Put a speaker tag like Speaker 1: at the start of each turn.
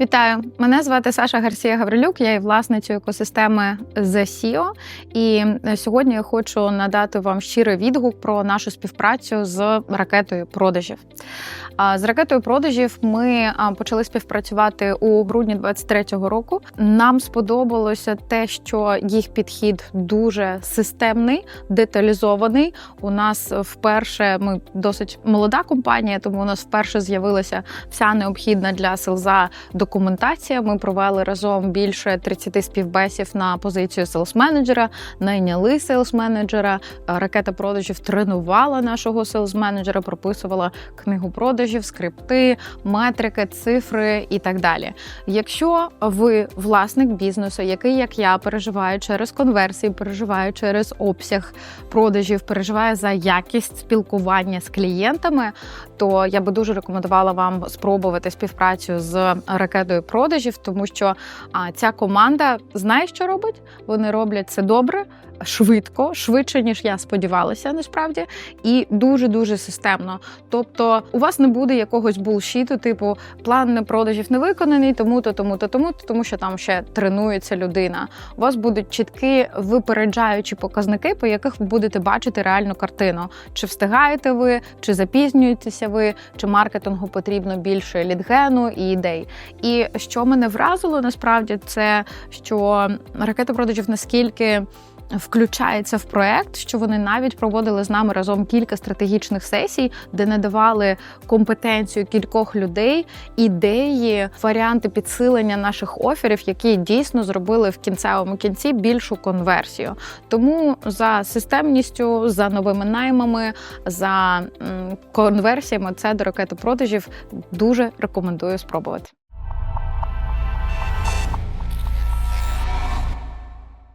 Speaker 1: Вітаю! Мене звати Саша Гарсія Гаврилюк, я є власницею екосистеми The SEO. І е, сьогодні я хочу надати вам щирий відгук про нашу співпрацю з ракетою продажів. З ракетою продажів ми почали співпрацювати у грудні 23-го року. Нам сподобалося те, що їх підхід дуже системний, деталізований. У нас вперше ми досить молода компанія, тому у нас вперше з'явилася вся необхідна для селза документація. Ми провели разом більше 30 співбесів на позицію селс-менеджера, найняли селс-менеджера. Ракета продажів тренувала нашого селс-менеджера, прописувала книгу продажів, скрипти, метрики, цифри і так далі. Якщо ви власник бізнесу, який, як я, переживає через конверсії, переживає через обсяг продажів, переживає за якість спілкування з клієнтами, то я би дуже рекомендувала вам спробувати співпрацю з ракетою продажів, тому що а, ця команда знає, що робить. Вони роблять це добре, швидко, швидше ніж я сподівалася, насправді, і дуже дуже системно. Тобто, у вас не буде якогось булшіту, типу план продажів не виконаний, тому-то, тому-то, тому-то, тому що там ще тренується людина. У вас будуть чіткі випереджаючі показники, по яких ви будете бачити реальну картину. Чи встигаєте ви, чи запізнюєтеся ви, чи маркетингу потрібно більше лідгену і ідей. І що мене вразило насправді, це що ракета продажів наскільки. Включається в проект, що вони навіть проводили з нами разом кілька стратегічних сесій, де надавали компетенцію кількох людей, ідеї, варіанти підсилення наших оферів, які дійсно зробили в кінцевому кінці більшу конверсію. Тому за системністю, за новими наймами, за конверсіями це до ракети продажів дуже рекомендую спробувати.